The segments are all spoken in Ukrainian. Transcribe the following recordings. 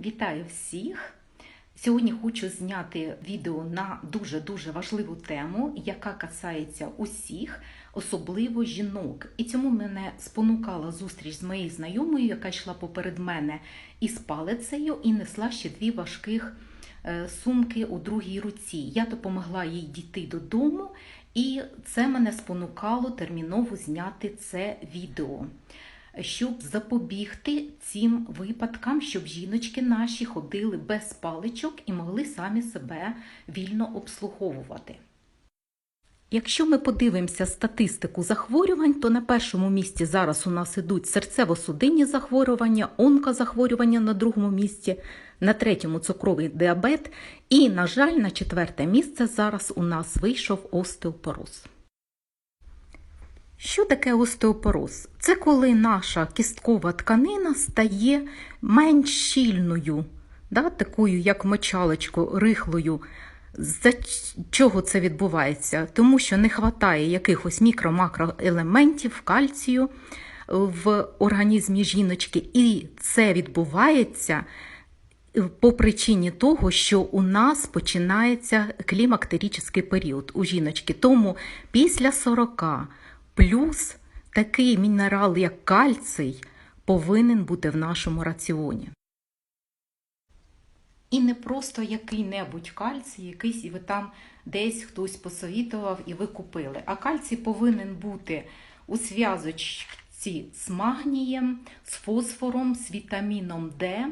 Вітаю всіх! Сьогодні хочу зняти відео на дуже-дуже важливу тему, яка касається усіх, особливо жінок. І цьому мене спонукала зустріч з моєю знайомою, яка йшла поперед мене із палицею і несла ще дві важких е, сумки у другій руці. Я допомогла їй дійти додому, і це мене спонукало терміново зняти це відео щоб запобігти цим випадкам, щоб жіночки наші ходили без паличок і могли самі себе вільно обслуговувати. Якщо ми подивимося статистику захворювань, то на першому місці зараз у нас ідуть серцево-судинні захворювання, онкозахворювання на другому місці, на третьому цукровий діабет, і, на жаль, на четверте місце зараз у нас вийшов остеопороз. Що таке остеопороз? Це коли наша кісткова тканина стає менш щільною, да, такою, як мочалочку, рихлою. За чого це відбувається? Тому що не вистачає якихось мікро-макроелементів, кальцію в організмі жіночки, і це відбувається по причині того, що у нас починається клімактеричний період у жіночки. Тому після 40 Плюс такий мінерал, як кальцій, повинен бути в нашому раціоні. І не просто який-небудь кальцій, якийсь ви там десь хтось посовітував і ви купили. А кальцій повинен бути у зв'язочці з магнієм, з фосфором, з вітаміном Д,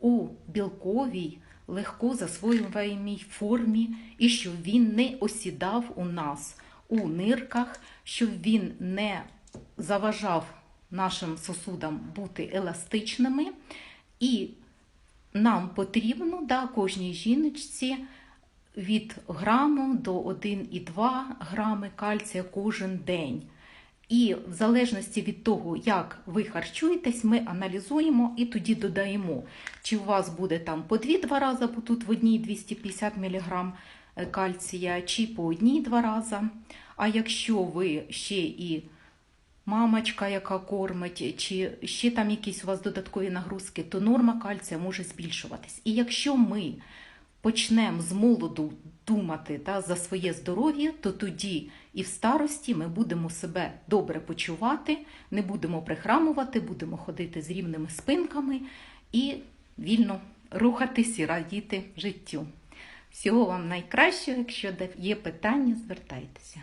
у білковій, легко засвоюваємій формі, і щоб він не осідав у нас у нирках, щоб він не заважав нашим сосудам бути еластичними. І нам потрібно да, кожній жіночці від граму до 1,2 грами кальція кожен день. І в залежності від того, як ви харчуєтесь, ми аналізуємо і тоді додаємо, чи у вас буде там по 2-2 рази, бо тут в одній 250 мг кальція, чи по одній-два рази. А якщо ви ще і мамочка, яка кормить, чи ще там якісь у вас додаткові нагрузки, то норма кальція може збільшуватись. І якщо ми почнемо з молоду думати та, за своє здоров'я, то тоді і в старості ми будемо себе добре почувати, не будемо прихрамувати, будемо ходити з рівними спинками і вільно рухатись і радіти життю. Всього вам найкращого, якщо є питання, звертайтеся.